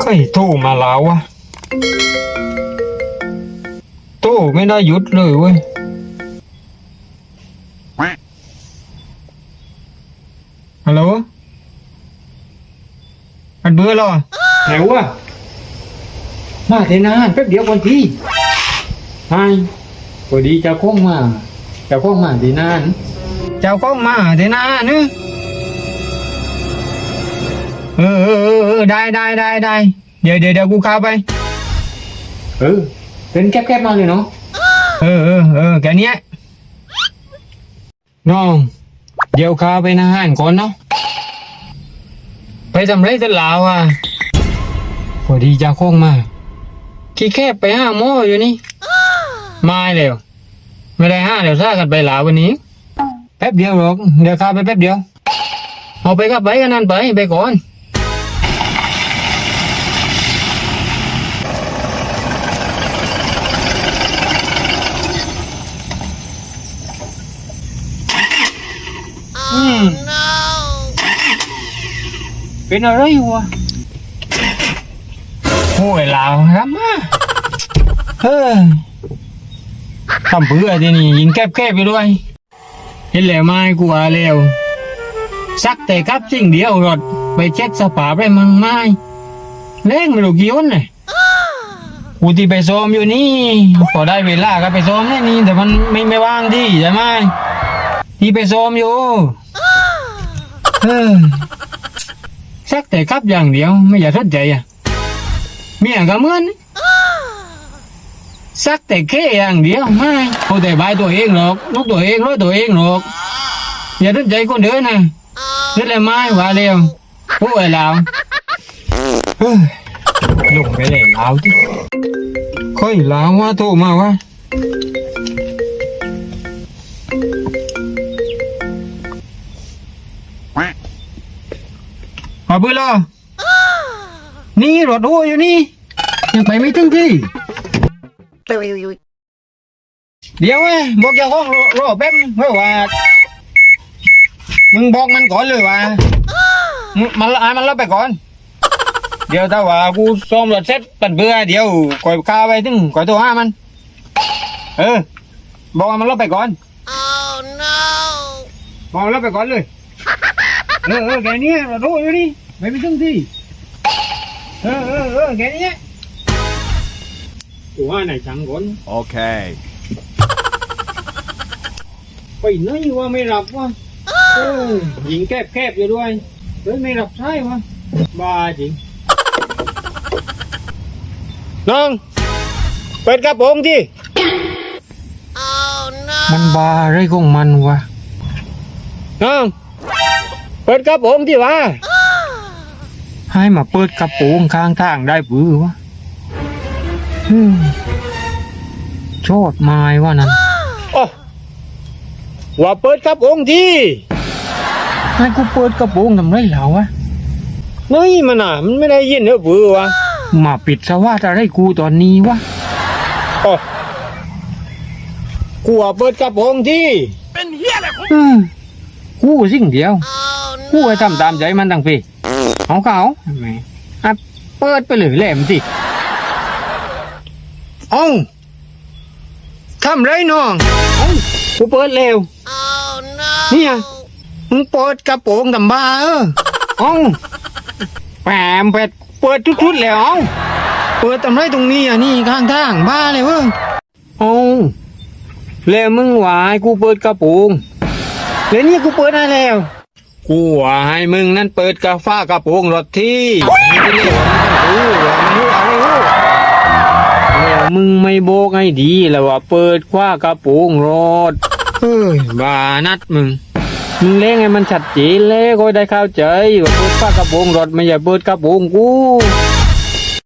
ใครโทรมาแล้ววะโทรไม่ได้หยุดเลยเว้ยฮัลโหลอันเบื่อเหรอไหนวะมาเทนานแป๊บเดียวก่อนพี่ไฮพอดีเจ้าข้องมา เจ้าข้องมาเทนาน เจ้าข้องมาเทนานเนอะ เออเออเออเออได้ได้ได้ได้เดี๋ยวเดี๋ยวเดี๋ยวกูเข้าไป เออ เป็นแคบๆมาเลยเนาะเออเออเออแค่เนี้ยน้อง เดี๋ยวข้าไปนาหารก่อนเนาะไปทำไรตลาวอะพอดีจะคงมาขี้แคบไปห้าโมออยู่นี่มาเร็วไม่ได้ห้าเดี๋ยวซ่ากันไปลาววันนี้ แป๊บเดียวหรอกเดี๋ยวข้าไปแป๊บเดียว เอาไปกับไปกันนั่นไปไปก่อน อืมเป็นอะไรวะโอ้ยลาวครับมาเฮ้ยทำเพื่อที่นี่ยิงแคบๆไปด้วย เห็นแล้วไหม่กูว่าแล้วสักแต่ครับสิ่งเดียวรถไปเช็คสภาพได้มั้งไม่เล่งไม่รู้กี่วันเลยกูที่ไปซ้อมอยู่นี่พอได้เวลาก็ไปซ้อมได้นี่แต่มันไม่ไม่ว่างที่ใช่ไหม ที่ไปซ้อมอยู่เออสักแต่ครับอย่างเดียว ไม่อยากทดใจอะเมียก็เหมือนสักแต่แค่อย่างเดียวไม่เอาแต่บายตัวเองหรอกลูกตัวเองร้อยตัวเองหรอกอย่าทดใจคนเดินนะนี่แหละไม้ว่าเร็วผู้ไอ้ลาวเฮ้ยลงไปเลยลาวที่ค่อยลาวว่าโทรมาวะ บื่อเหรอนี่รถหัวอยู่นี่ ยังไปไม่ถึงที่ เดี๋ยวเว้ยบอกเจ้าของรรอแป๊บนึงเพราะว่า มึงบอกมันก่อนเลยว่ามึงมันอ่านมันรับไปก่อน เดี๋ยวถ้าว่ากูซ้อมรถเสร็จปันเบื่อเดี๋ยวก่อยข้าไปถึงก่อยตัวห้ามัน เออ บอกว่ามันรับไปก่อน Oh no! บอกมันรับไปก่อนเลย เออเออแกเนี้ยเรารู้อยู่นี่ ไม่มีถึงที่เออเออเออแกเนี้ยตัวห้าไหนจังก่อน Okay. ไปไหนวะไม่รับวะเออหญิงแคบๆอยู่ด้วยเฮ้ยไม่รับใช่วะบ้าจริงน้องเปิดกระโปรงที่ Oh no! มันบาอะไรของมันวะน้องเปิดกระโปรงที่วะ ให้มาเปิดกระโปรงข้างทางได้ปือวะอืมโชดไม้ว่านั้นโอ้ว่าเปิดกระโปรงที่ให้กูเปิดกระโปรงทำไรแล้ววะนี่มันอะมันไม่ได้ยินเหรอเบื่อวะมาปิดสวัสดอะไรกูตอนนี้วะโอ้กูว่าเปิดกระโปรงที่เป็นเฮียอะไรกูสิ่งเดียว Oh กูให้ทำตามใจมันตั้งพี่ เอาเขาแหมอะเปิดไปเลยแหลมสิเอาทำไรน้องเอากูเปิดเร็ว Oh no! เนี่ยมึงเปิดกระโปรงทำบ้าเออเอาแปมเป็ดเปิดทุกๆแล้วเอาเปิดทำไรตรงนี้อะนี่ข้างทางบ้าเลยเว้ยเอาแล้วมึงหวายกูเปิดกระโปรงแล้วนี่กูเปิดได้แล้ว กูว่าให้มึงนั่นเปิดกาฟ้ากระโปรงรถที่ไม่ได้เรียกว่ามึงต้องรู้ว่ามึงรู้อะไรรู้แล้วมึงไม่โบกให้ดีแล้วว่าเปิดคว้ากระโปรงรถเฮ้ยบานัดมึงมึงเล่งให้มันชัดเจนเลยก็ได้เข้าใจว่าเปิดคว้ากระโปรงรถไม่ใช่เปิดกระโปรงกู